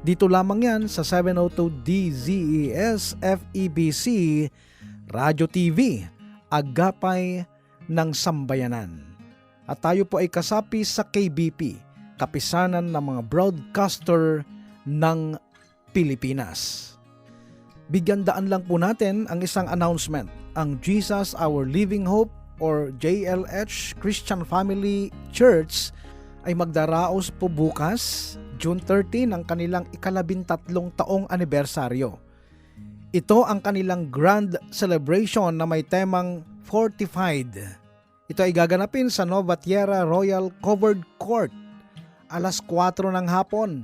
Dito lamang yan sa 702 DZES FEBC Radio TV, Agapay ng Sambayanan at tayo po ay kasapi sa KBP, Kapisanan ng mga Broadcaster ng Pilipinas. Bigyan daan lang po natin ang isang announcement. Ang Jesus Our Living Hope or JLH Christian Family Church ay magdaraos po bukas, June 13, ang kanilang ikalabintatlong taong anibersaryo. Ito ang kanilang grand celebration na may temang Fortified ito ay gaganapin sa Nova Tierra Royal Covered Court alas 4 ng hapon.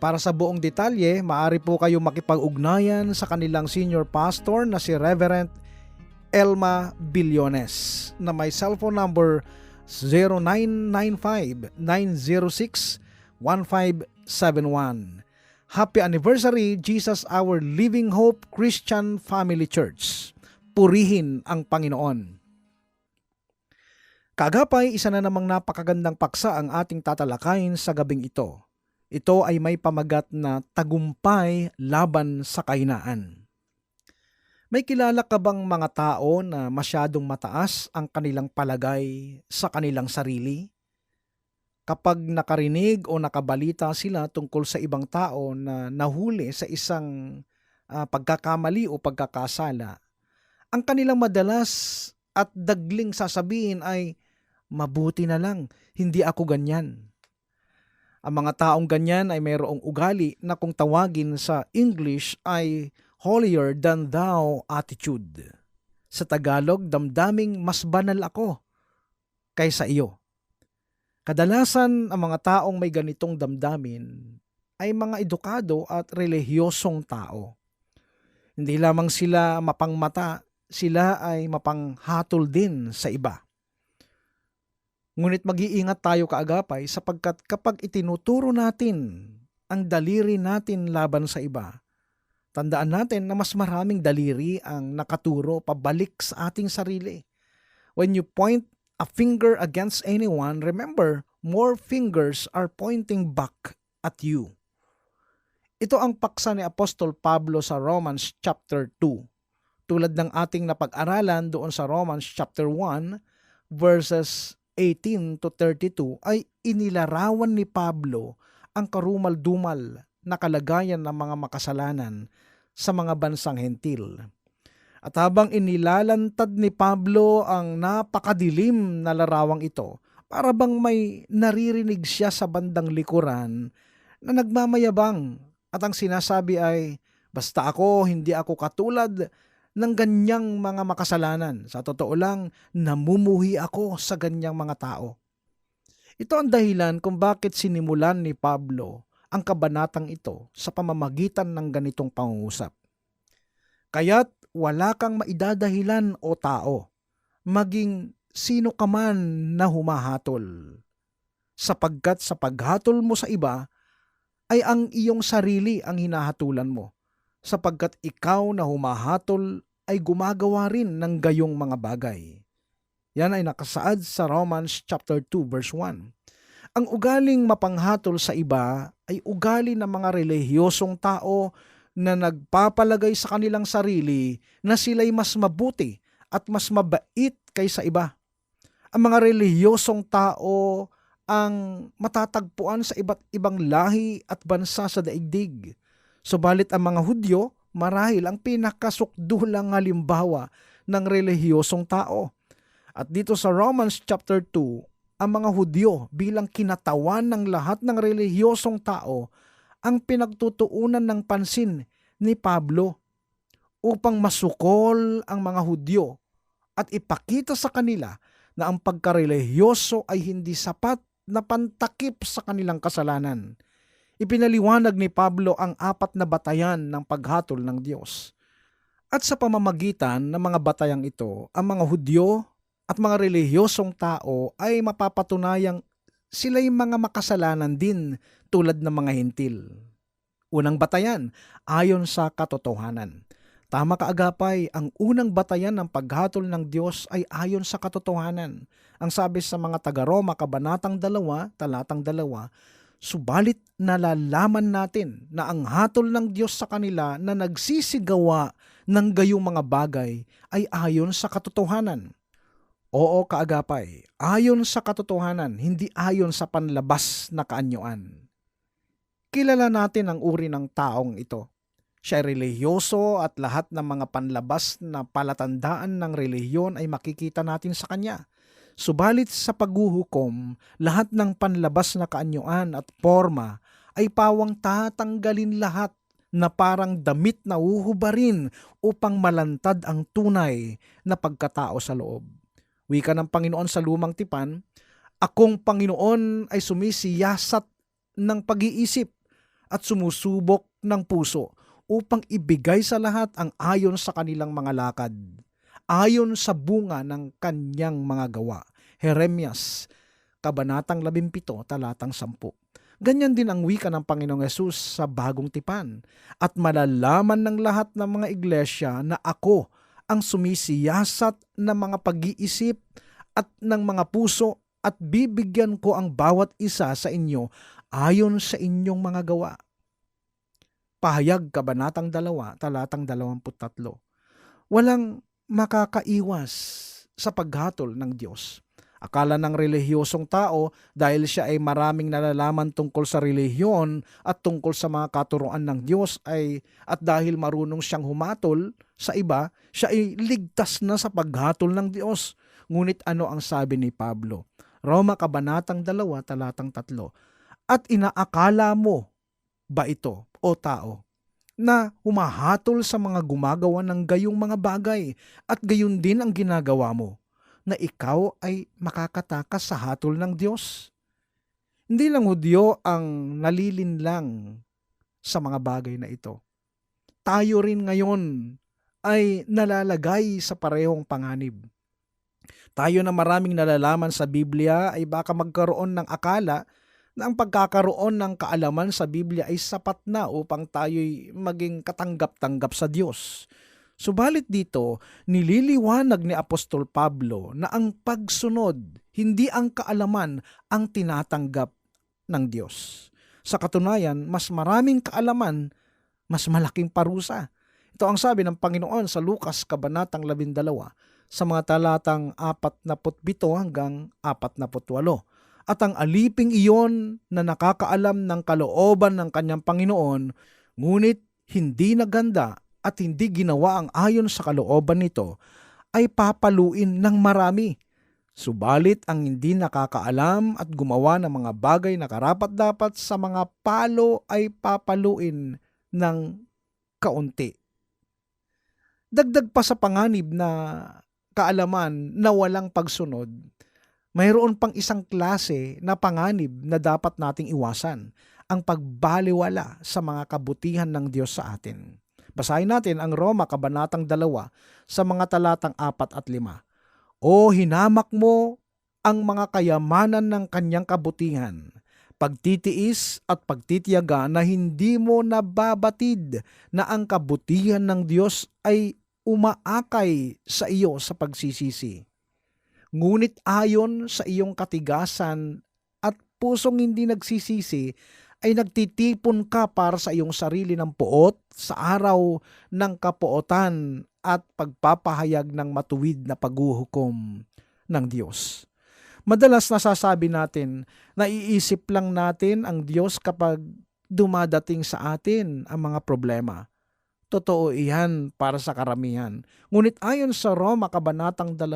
Para sa buong detalye, maaari po kayo makipag-ugnayan sa kanilang senior pastor na si Reverend Elma Billones na may cellphone number 0995-906-1571. Happy anniversary Jesus Our Living Hope Christian Family Church. Purihin ang Panginoon. Kagapay, isa na namang napakagandang paksa ang ating tatalakayin sa gabing ito. Ito ay may pamagat na tagumpay laban sa kahinaan. May kilala ka bang mga tao na masyadong mataas ang kanilang palagay sa kanilang sarili? Kapag nakarinig o nakabalita sila tungkol sa ibang tao na nahuli sa isang uh, pagkakamali o pagkakasala, ang kanilang madalas at dagling sasabihin ay, mabuti na lang, hindi ako ganyan. Ang mga taong ganyan ay mayroong ugali na kung tawagin sa English ay holier than thou attitude. Sa Tagalog, damdaming mas banal ako kaysa iyo. Kadalasan ang mga taong may ganitong damdamin ay mga edukado at relihiyosong tao. Hindi lamang sila mapangmata, sila ay mapanghatol din sa iba. Ngunit mag-iingat tayo kaagapay sapagkat kapag itinuturo natin ang daliri natin laban sa iba, tandaan natin na mas maraming daliri ang nakaturo pabalik sa ating sarili. When you point a finger against anyone, remember, more fingers are pointing back at you. Ito ang paksa ni Apostol Pablo sa Romans chapter 2. Tulad ng ating napag-aralan doon sa Romans chapter 1 verses 18 to 32 ay inilarawan ni Pablo ang karumal-dumal na kalagayan ng mga makasalanan sa mga bansang hentil. At habang inilalantad ni Pablo ang napakadilim na larawang ito, para bang may naririnig siya sa bandang likuran na nagmamayabang at ang sinasabi ay, basta ako, hindi ako katulad ng ganyang mga makasalanan. Sa totoo lang, namumuhi ako sa ganyang mga tao. Ito ang dahilan kung bakit sinimulan ni Pablo ang kabanatang ito sa pamamagitan ng ganitong pangungusap. Kaya't wala kang maidadahilan o tao, maging sino ka man na humahatol. Sapagkat sa paghatol mo sa iba, ay ang iyong sarili ang hinahatulan mo, sapagkat ikaw na humahatol ay gumagawa rin ng gayong mga bagay. Yan ay nakasaad sa Romans chapter 2 verse 1. Ang ugaling mapanghatol sa iba ay ugali ng mga relihiyosong tao na nagpapalagay sa kanilang sarili na sila'y mas mabuti at mas mabait kaysa iba. Ang mga relihiyosong tao ang matatagpuan sa iba't ibang lahi at bansa sa daigdig. Subalit ang mga Hudyo marahil ang pinakasukdulang halimbawa ng relihiyosong tao. At dito sa Romans chapter 2, ang mga Hudyo bilang kinatawan ng lahat ng relihiyosong tao ang pinagtutuunan ng pansin ni Pablo upang masukol ang mga Hudyo at ipakita sa kanila na ang pagkarelihiyoso ay hindi sapat na pantakip sa kanilang kasalanan Ipinaliwanag ni Pablo ang apat na batayan ng paghatol ng Diyos. At sa pamamagitan ng mga batayang ito, ang mga Hudyo at mga relihiyosong tao ay mapapatunayang sila'y mga makasalanan din tulad ng mga hintil. Unang batayan, ayon sa katotohanan. Tama ka agapay, ang unang batayan ng paghatol ng Diyos ay ayon sa katotohanan. Ang sabi sa mga taga-Roma, Kabanatang 2, Talatang 2, Subalit nalalaman natin na ang hatol ng Diyos sa kanila na nagsisigawa ng gayong mga bagay ay ayon sa katotohanan. Oo, kaagapay, ayon sa katotohanan, hindi ayon sa panlabas na kaanyuan. Kilala natin ang uri ng taong ito. Siya ay at lahat ng mga panlabas na palatandaan ng relihiyon ay makikita natin sa kanya. Subalit sa paghuhukom, lahat ng panlabas na kaanyuan at forma ay pawang tatanggalin lahat na parang damit na uhubarin upang malantad ang tunay na pagkatao sa loob. Wika ng Panginoon sa lumang tipan, Akong Panginoon ay sumisiyasat ng pag-iisip at sumusubok ng puso upang ibigay sa lahat ang ayon sa kanilang mga lakad, ayon sa bunga ng kanyang mga gawa. Jeremias, Kabanatang 17, talatang 10. Ganyan din ang wika ng Panginoong Yesus sa bagong tipan. At malalaman ng lahat ng mga iglesia na ako ang sumisiyasat ng mga pag-iisip at ng mga puso at bibigyan ko ang bawat isa sa inyo ayon sa inyong mga gawa. Pahayag Kabanatang 2, talatang 23. Walang makakaiwas sa paghatol ng Diyos. Akala ng relihiyosong tao dahil siya ay maraming nalalaman tungkol sa relihiyon at tungkol sa mga katuruan ng Diyos ay at dahil marunong siyang humatol sa iba, siya ay ligtas na sa paghatol ng Diyos. Ngunit ano ang sabi ni Pablo? Roma Kabanatang 2, talatang 3. At inaakala mo ba ito, o tao, na humahatol sa mga gumagawa ng gayong mga bagay at gayon din ang ginagawa mo, na ikaw ay makakatakas sa hatol ng Diyos? Hindi lang Hudyo ang nalilinlang sa mga bagay na ito. Tayo rin ngayon ay nalalagay sa parehong panganib. Tayo na maraming nalalaman sa Biblia ay baka magkaroon ng akala na ang pagkakaroon ng kaalaman sa Biblia ay sapat na upang tayo'y maging katanggap-tanggap sa Diyos. Subalit dito, nililiwanag ni Apostol Pablo na ang pagsunod, hindi ang kaalaman ang tinatanggap ng Diyos. Sa katunayan, mas maraming kaalaman, mas malaking parusa. Ito ang sabi ng Panginoon sa Lukas Kabanatang 12 sa mga talatang 47 hanggang 48 at ang aliping iyon na nakakaalam ng kalooban ng kanyang Panginoon, ngunit hindi naganda at hindi ginawa ang ayon sa kalooban nito, ay papaluin ng marami. Subalit ang hindi nakakaalam at gumawa ng mga bagay na karapat-dapat sa mga palo ay papaluin ng kaunti. Dagdag pa sa panganib na kaalaman na walang pagsunod, mayroon pang isang klase na panganib na dapat nating iwasan, ang pagbaliwala sa mga kabutihan ng Diyos sa atin. Basahin natin ang Roma Kabanatang 2 sa mga talatang 4 at 5. O hinamak mo ang mga kayamanan ng kanyang kabutihan, pagtitiis at pagtitiyaga na hindi mo nababatid na ang kabutihan ng Diyos ay umaakay sa iyo sa pagsisisi Ngunit ayon sa iyong katigasan at pusong hindi nagsisisi, ay nagtitipon ka para sa iyong sarili ng puot sa araw ng kapuotan at pagpapahayag ng matuwid na paghuhukom ng Diyos. Madalas nasasabi natin, naiisip lang natin ang Diyos kapag dumadating sa atin ang mga problema. Totoo iyan para sa karamihan. Ngunit ayon sa Roma Kabanatang 2,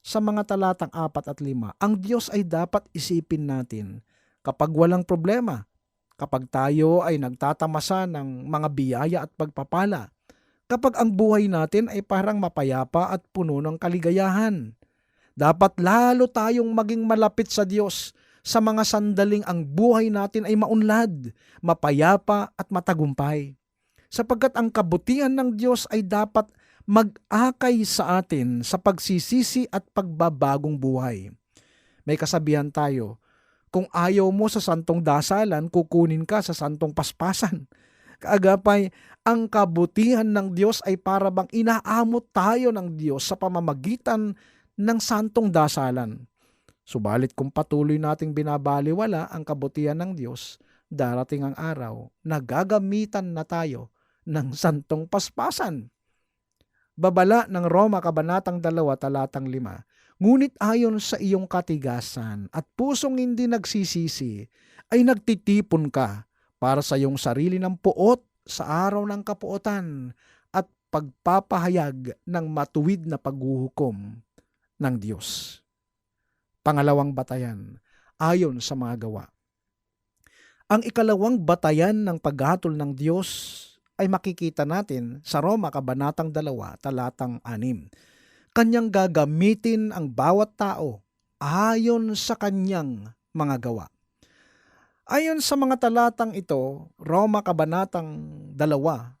sa mga talatang 4 at 5, ang Diyos ay dapat isipin natin kapag walang problema, kapag tayo ay nagtatamasa ng mga biyaya at pagpapala, kapag ang buhay natin ay parang mapayapa at puno ng kaligayahan. Dapat lalo tayong maging malapit sa Diyos sa mga sandaling ang buhay natin ay maunlad, mapayapa at matagumpay. sapagkat ang kabutihan ng Diyos ay dapat mag-akay sa atin sa pagsisisi at pagbabagong buhay. May kasabihan tayo, kung ayaw mo sa santong dasalan, kukunin ka sa santong paspasan. Kaagapay, ang kabutihan ng Diyos ay para bang inaamot tayo ng Diyos sa pamamagitan ng santong dasalan. Subalit kung patuloy nating binabaliwala ang kabutihan ng Diyos, darating ang araw na gagamitan na tayo ng santong paspasan. Babala ng Roma Kabanatang 2 Talatang 5, Ngunit ayon sa iyong katigasan at pusong hindi nagsisisi, ay nagtitipon ka para sa iyong sarili ng puot sa araw ng kapuotan at pagpapahayag ng matuwid na paghuhukom ng Diyos. Pangalawang batayan, ayon sa mga gawa. Ang ikalawang batayan ng paghatol ng Diyos ay makikita natin sa Roma Kabanatang 2, talatang 6. Kanyang gagamitin ang bawat tao ayon sa kanyang mga gawa. Ayon sa mga talatang ito, Roma Kabanatang 2,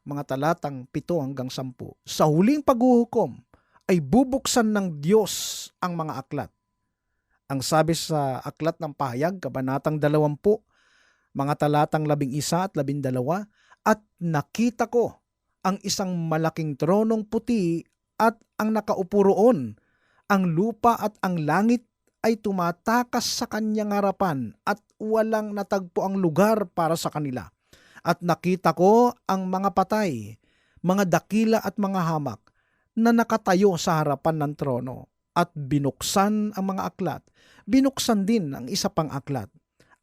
mga talatang 7 hanggang 10, sa huling paghuhukom ay bubuksan ng Diyos ang mga aklat. Ang sabi sa aklat ng pahayag, Kabanatang 20, mga talatang 11 at 12, at nakita ko ang isang malaking tronong puti at ang nakaupo roon. Ang lupa at ang langit ay tumatakas sa kanyang harapan at walang natagpo ang lugar para sa kanila. At nakita ko ang mga patay, mga dakila at mga hamak na nakatayo sa harapan ng trono at binuksan ang mga aklat. Binuksan din ang isa pang aklat,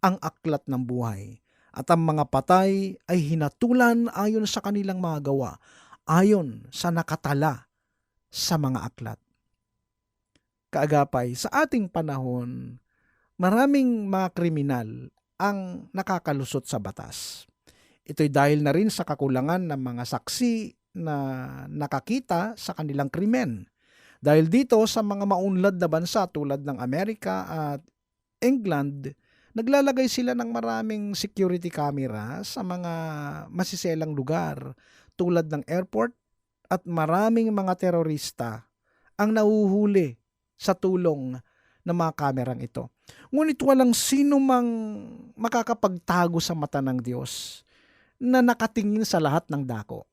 ang aklat ng buhay. At ang mga patay ay hinatulan ayon sa kanilang mga gawa, ayon sa nakatala sa mga aklat. Kaagapay, sa ating panahon, maraming mga kriminal ang nakakalusot sa batas. Ito'y dahil na rin sa kakulangan ng mga saksi na nakakita sa kanilang krimen. Dahil dito sa mga maunlad na bansa tulad ng Amerika at England, naglalagay sila ng maraming security camera sa mga masiselang lugar tulad ng airport at maraming mga terorista ang nahuhuli sa tulong ng mga kamerang ito. Ngunit walang sino mang makakapagtago sa mata ng Diyos na nakatingin sa lahat ng dako.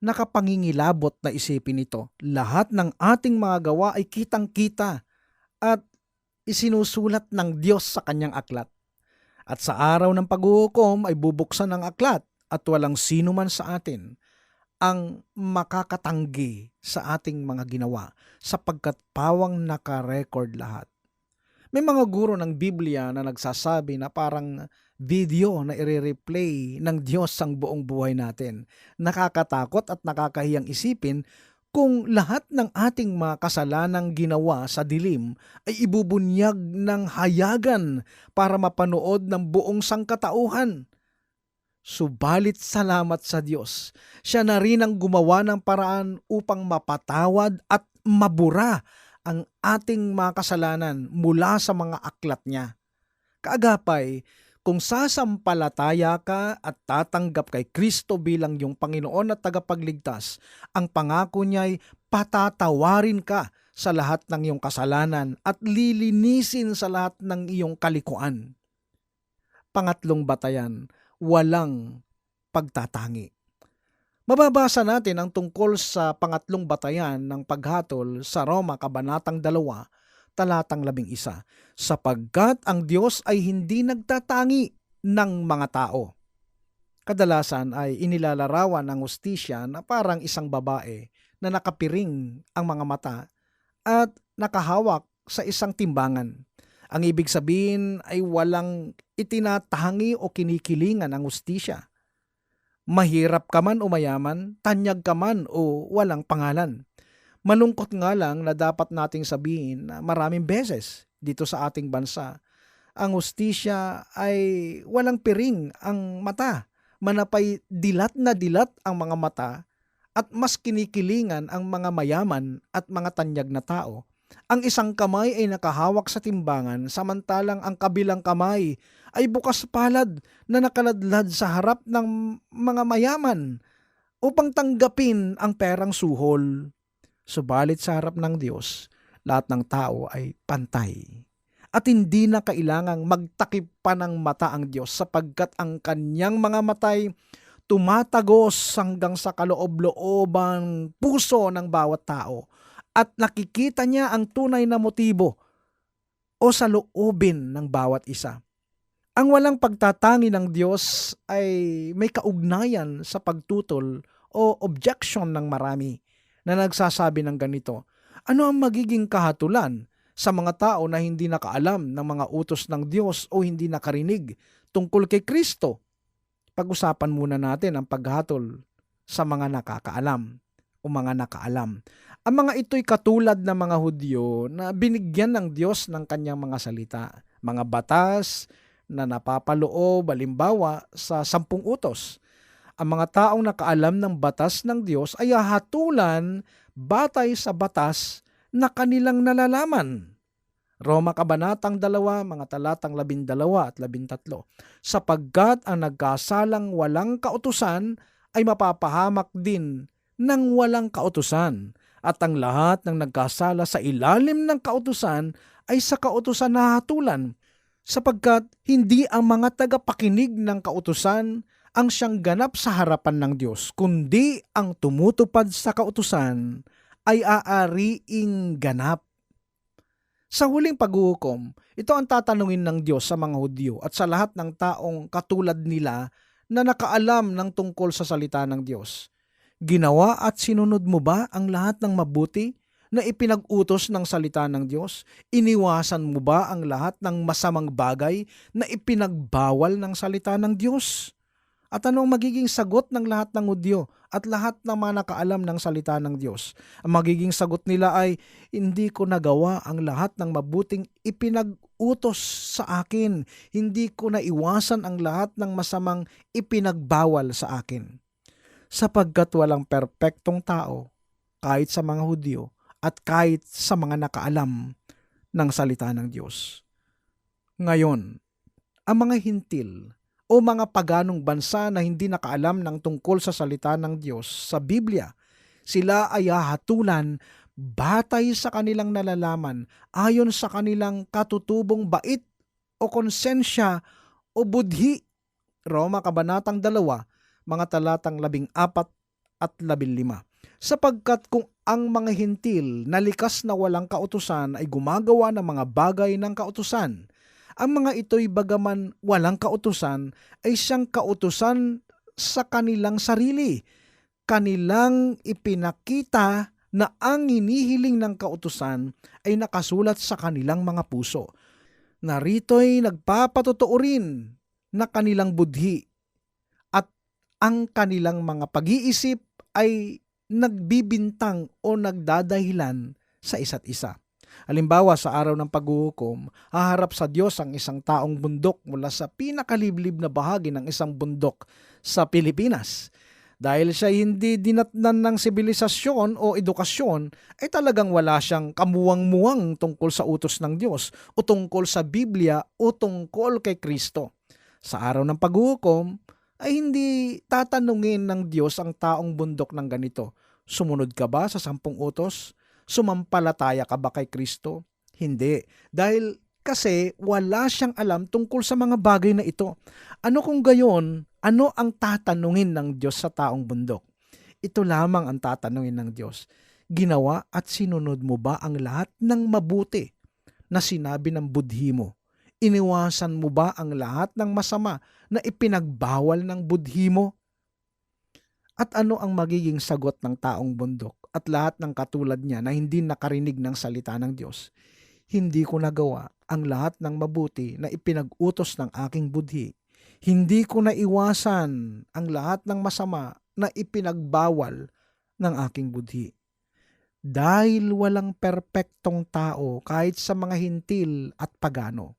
Nakapangingilabot na isipin ito, lahat ng ating mga gawa ay kitang-kita at isinusulat ng Diyos sa kanyang aklat. At sa araw ng paghuhukom ay bubuksan ang aklat at walang sino man sa atin ang makakatanggi sa ating mga ginawa sapagkat pawang nakarecord lahat. May mga guro ng Biblia na nagsasabi na parang video na i-replay ng Diyos ang buong buhay natin. Nakakatakot at nakakahiyang isipin kung lahat ng ating mga kasalanang ginawa sa dilim ay ibubunyag ng hayagan para mapanood ng buong sangkatauhan. Subalit salamat sa Diyos. Siya na rin ang gumawa ng paraan upang mapatawad at mabura ang ating mga kasalanan mula sa mga aklat niya. Kaagapay, kung sasampalataya ka at tatanggap kay Kristo bilang iyong Panginoon at tagapagligtas, ang pangako niya ay patatawarin ka sa lahat ng iyong kasalanan at lilinisin sa lahat ng iyong kalikuan. Pangatlong batayan, walang pagtatangi. Mababasa natin ang tungkol sa pangatlong batayan ng paghatol sa Roma Kabanatang 2, talatang 11, sapagkat ang Diyos ay hindi nagtatangi ng mga tao. Kadalasan ay inilalarawan ng hustisya na parang isang babae na nakapiring ang mga mata at nakahawak sa isang timbangan. Ang ibig sabihin ay walang itinatahangi o kinikilingan ang hustisya. Mahirap ka man o mayaman, tanyag ka man o walang pangalan. Malungkot nga lang na dapat nating sabihin na maraming beses dito sa ating bansa, ang hustisya ay walang piring ang mata. Manapay dilat na dilat ang mga mata at mas kinikilingan ang mga mayaman at mga tanyag na tao. Ang isang kamay ay nakahawak sa timbangan samantalang ang kabilang kamay ay bukas palad na nakaladlad sa harap ng mga mayaman upang tanggapin ang perang suhol. Subalit sa harap ng Diyos, lahat ng tao ay pantay. At hindi na kailangang magtakip pa ng mata ang Diyos sapagkat ang kanyang mga matay tumatagos hanggang sa kaloob-loobang puso ng bawat tao at nakikita niya ang tunay na motibo o sa loobin ng bawat isa. Ang walang pagtatangi ng Diyos ay may kaugnayan sa pagtutol o objection ng marami na nagsasabi ng ganito. Ano ang magiging kahatulan sa mga tao na hindi nakaalam ng mga utos ng Diyos o hindi nakarinig tungkol kay Kristo? Pag-usapan muna natin ang paghatol sa mga nakakaalam o mga nakaalam. Ang mga ito'y katulad ng mga Hudyo na binigyan ng Diyos ng kanyang mga salita, mga batas na napapaloob halimbawa sa sampung utos. Ang mga taong nakaalam ng batas ng Diyos ay hatulan batay sa batas na kanilang nalalaman. Roma Kabanatang 2, mga talatang 12 at 13. Sapagkat ang nagkasalang walang kautusan ay mapapahamak din ng walang kautusan at ang lahat ng nagkasala sa ilalim ng kautusan ay sa kautusan na hatulan sapagkat hindi ang mga tagapakinig ng kautusan ang siyang ganap sa harapan ng Diyos, kundi ang tumutupad sa kautusan ay aariing ganap. Sa huling paghuhukom, ito ang tatanungin ng Diyos sa mga Hudyo at sa lahat ng taong katulad nila na nakaalam ng tungkol sa salita ng Diyos. Ginawa at sinunod mo ba ang lahat ng mabuti na ipinag-utos ng salita ng Diyos? Iniwasan mo ba ang lahat ng masamang bagay na ipinagbawal ng salita ng Diyos? At anong magiging sagot ng lahat ng Hudyo at lahat ng mga nakaalam ng salita ng Diyos? Ang magiging sagot nila ay, hindi ko nagawa ang lahat ng mabuting ipinag-utos sa akin. Hindi ko naiwasan ang lahat ng masamang ipinagbawal sa akin. Sapagkat walang perpektong tao, kahit sa mga Hudyo at kahit sa mga nakaalam ng salita ng Diyos. Ngayon, ang mga hintil o mga paganong bansa na hindi nakaalam ng tungkol sa salita ng Diyos sa Biblia. Sila ay hahatulan batay sa kanilang nalalaman ayon sa kanilang katutubong bait o konsensya o budhi. Roma Kabanatang 2, mga talatang 14 at 15. Sapagkat kung ang mga hintil na likas na walang kautusan ay gumagawa ng mga bagay ng kautusan, ang mga ito'y bagaman walang kautusan ay siyang kautusan sa kanilang sarili. Kanilang ipinakita na ang hinihiling ng kautusan ay nakasulat sa kanilang mga puso. Narito'y nagpapatotoo rin na kanilang budhi at ang kanilang mga pag-iisip ay nagbibintang o nagdadahilan sa isa't isa. Halimbawa, sa araw ng paghuhukom, haharap sa Diyos ang isang taong bundok mula sa pinakaliblib na bahagi ng isang bundok sa Pilipinas. Dahil siya hindi dinatnan ng sibilisasyon o edukasyon, ay talagang wala siyang kamuwang-muwang tungkol sa utos ng Diyos o tungkol sa Biblia o tungkol kay Kristo. Sa araw ng paghuhukom, ay hindi tatanungin ng Diyos ang taong bundok ng ganito. Sumunod ka ba sa sampung utos? Sumampalataya ka ba kay Kristo? Hindi. Dahil kasi wala siyang alam tungkol sa mga bagay na ito. Ano kung gayon, ano ang tatanungin ng Diyos sa taong bundok? Ito lamang ang tatanungin ng Diyos. Ginawa at sinunod mo ba ang lahat ng mabuti na sinabi ng budhi mo? Iniwasan mo ba ang lahat ng masama na ipinagbawal ng budhi mo? At ano ang magiging sagot ng taong bundok at lahat ng katulad niya na hindi nakarinig ng salita ng Diyos? Hindi ko nagawa ang lahat ng mabuti na ipinag-utos ng aking budhi. Hindi ko naiwasan ang lahat ng masama na ipinagbawal ng aking budhi. Dahil walang perpektong tao kahit sa mga hintil at pagano.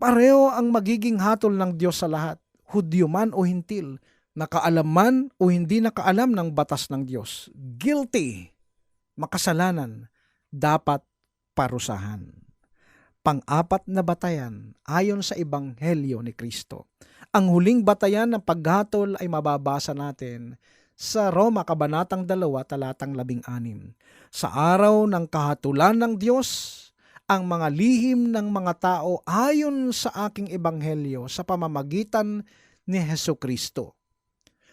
Pareho ang magiging hatol ng Diyos sa lahat, Hudyo man o hintil, nakaalam man o hindi nakaalam ng batas ng Diyos. Guilty, makasalanan, dapat parusahan. Pang-apat na batayan ayon sa Ebanghelyo ni Kristo. Ang huling batayan ng paghatol ay mababasa natin sa Roma Kabanatang 2 talatang 16. Sa araw ng kahatulan ng Diyos, ang mga lihim ng mga tao ayon sa aking ebanghelyo sa pamamagitan ni Heso Kristo.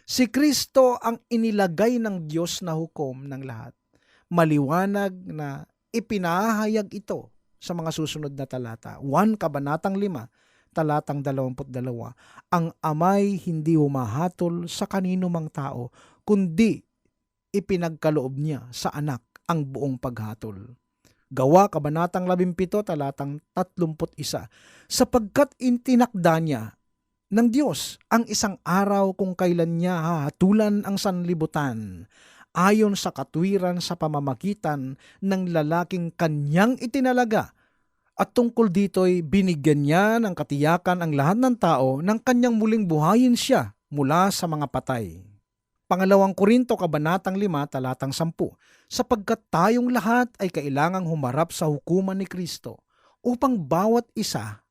Si Kristo ang inilagay ng Diyos na hukom ng lahat. Maliwanag na ipinahayag ito sa mga susunod na talata. 1 Kabanatang 5, talatang 22. Ang amay hindi humahatol sa kanino mang tao, kundi ipinagkaloob niya sa anak ang buong paghatol. Gawa Kabanatang 17, talatang 31. Sapagkat intinakda niya ng Diyos ang isang araw kung kailan niya hahatulan ang sanlibutan ayon sa katwiran sa pamamagitan ng lalaking kanyang itinalaga. At tungkol dito'y binigyan niya ng katiyakan ang lahat ng tao nang kanyang muling buhayin siya mula sa mga patay. Pangalawang Korinto Kabanatang 5 talatang 10 sapagkat tayong lahat ay kailangang humarap sa hukuman ni Kristo upang bawat isa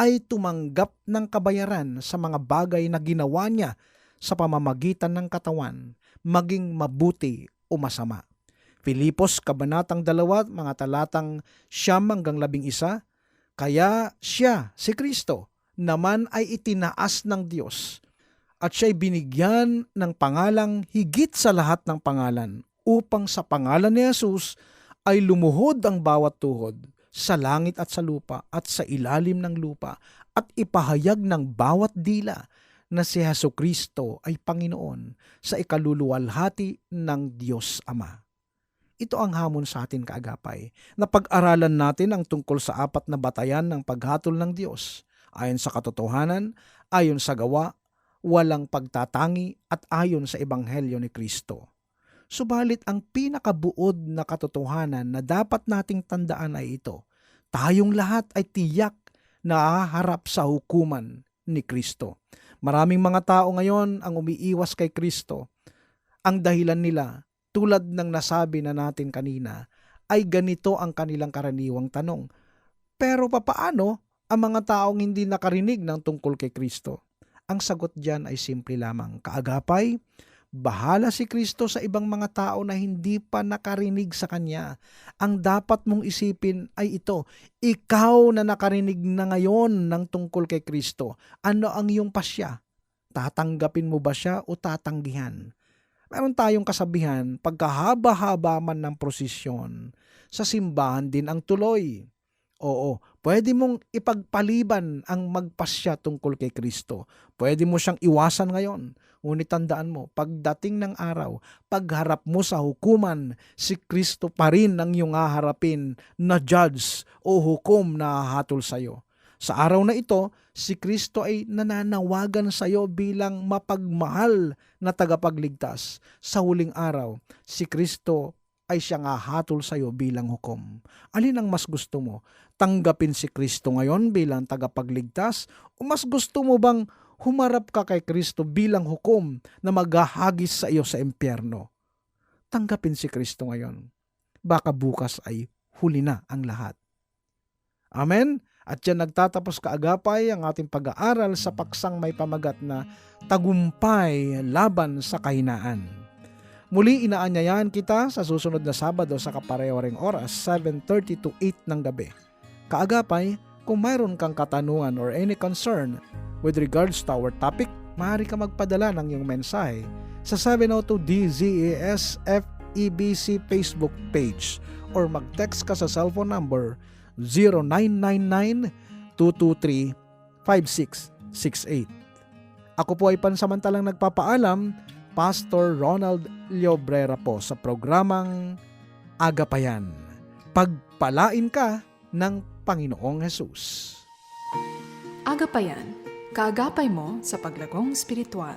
ay tumanggap ng kabayaran sa mga bagay na ginawa niya sa pamamagitan ng katawan, maging mabuti o masama. Filipos Kabanatang 2, mga talatang siyam hanggang labing isa, kaya siya, si Kristo, naman ay itinaas ng Diyos at siya'y binigyan ng pangalang higit sa lahat ng pangalan upang sa pangalan ni Jesus ay lumuhod ang bawat tuhod sa langit at sa lupa at sa ilalim ng lupa at ipahayag ng bawat dila na si Heso Kristo ay Panginoon sa ikaluluwalhati ng Diyos Ama. Ito ang hamon sa atin kaagapay na pag-aralan natin ang tungkol sa apat na batayan ng paghatol ng Diyos ayon sa katotohanan, ayon sa gawa, walang pagtatangi at ayon sa ebanghelyo ni Kristo. Subalit ang pinakabuod na katotohanan na dapat nating tandaan ay ito. Tayong lahat ay tiyak na haharap sa hukuman ni Kristo. Maraming mga tao ngayon ang umiiwas kay Kristo. Ang dahilan nila, tulad ng nasabi na natin kanina, ay ganito ang kanilang karaniwang tanong. Pero papaano ang mga taong hindi nakarinig ng tungkol kay Kristo? Ang sagot diyan ay simple lamang. Kaagapay, bahala si Kristo sa ibang mga tao na hindi pa nakarinig sa Kanya. Ang dapat mong isipin ay ito, ikaw na nakarinig na ngayon ng tungkol kay Kristo, ano ang iyong pasya? Tatanggapin mo ba siya o tatanggihan? Meron tayong kasabihan, pagkahaba-haba man ng prosesyon, sa simbahan din ang tuloy. Oo, pwede mong ipagpaliban ang magpasya tungkol kay Kristo. Pwede mo siyang iwasan ngayon. Ngunit tandaan mo, pagdating ng araw, pagharap mo sa hukuman, si Kristo pa rin ang iyong haharapin na judge o hukom na hahatol sa iyo. Sa araw na ito, si Kristo ay nananawagan sa iyo bilang mapagmahal na tagapagligtas. Sa huling araw, si Kristo ay siyang hahatol sa iyo bilang hukom. Alin ang mas gusto mo? Tanggapin si Kristo ngayon bilang tagapagligtas o mas gusto mo bang humarap ka kay Kristo bilang hukom na maghahagis sa iyo sa impyerno? Tanggapin si Kristo ngayon. Baka bukas ay huli na ang lahat. Amen? At yan nagtatapos kaagapay ang ating pag-aaral sa paksang may pamagat na tagumpay laban sa kahinaan. Muli inaanyayahan kita sa susunod na Sabado sa kapareho ring oras, 7.30 to 8 ng gabi. Kaagapay, kung mayroon kang katanungan or any concern with regards to our topic, maaari ka magpadala ng iyong mensahe sa 702 DZAS Facebook page or mag-text ka sa cellphone number 0999-223-5668. Ako po ay pansamantalang nagpapaalam, Pastor Ronald Llobrera po sa programang Agapayan. Pagpalain ka ng Panginoong Hesus. Agapayan, kaagapay mo sa paglagong spiritual.